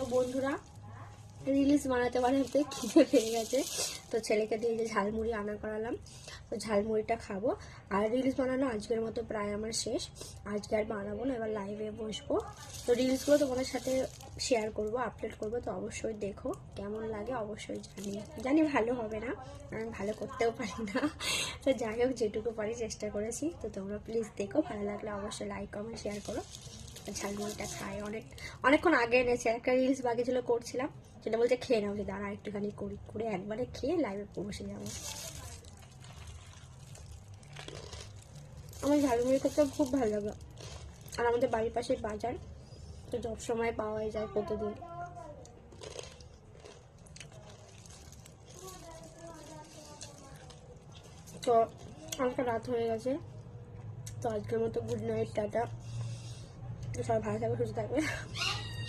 তো বন্ধুরা, রিলিজ বানাতে বানাতে খিদে পেয়ে গেছে। তো ছেলেকে দিয়ে যে ঝালমুড়ি আনা করালাম। তো ঝালমুড়িটা খাব। আর রিলস বানানো আজকের মতো প্রায় আমার শেষ। আজকে আর বানাবো না, এবার লাইভে বসবো। তো রিলসগুলো তোমাদের সাথে শেয়ার করব আপলোড করব, তো অবশ্যই দেখো কেমন লাগে, অবশ্যই জানি। জানি ভালো হবে না, আমি ভালো করতেও পারি না। তো যাই হোক, যেটুকু পারি চেষ্টা করেছি। তো তোমরা প্লিজ দেখো, ভালো লাগলে অবশ্যই লাইক কমেন্ট শেয়ার করো। ঝালমুড়িটা খাই অনেক অনেকক্ষণ আগে এনেছে, একটা রিলস বাকি ছিল করছিলাম, সেটা বলছে খেয়ে নাও, যে দাঁড়া একটুখানি করি, করে একবারে খেয়ে লাইভে বসে যাব। আমার ঝালমুড়ি খেতে খুব ভালো লাগে। আর আমাদের বাড়ির পাশে বাজার, তো সব সময় পাওয়াই যায় প্রতিদিন। তো অনেকটা রাত হয়ে গেছে। তো আজকের মতো গুড নাইট টাটা। 我想爬一下我手机在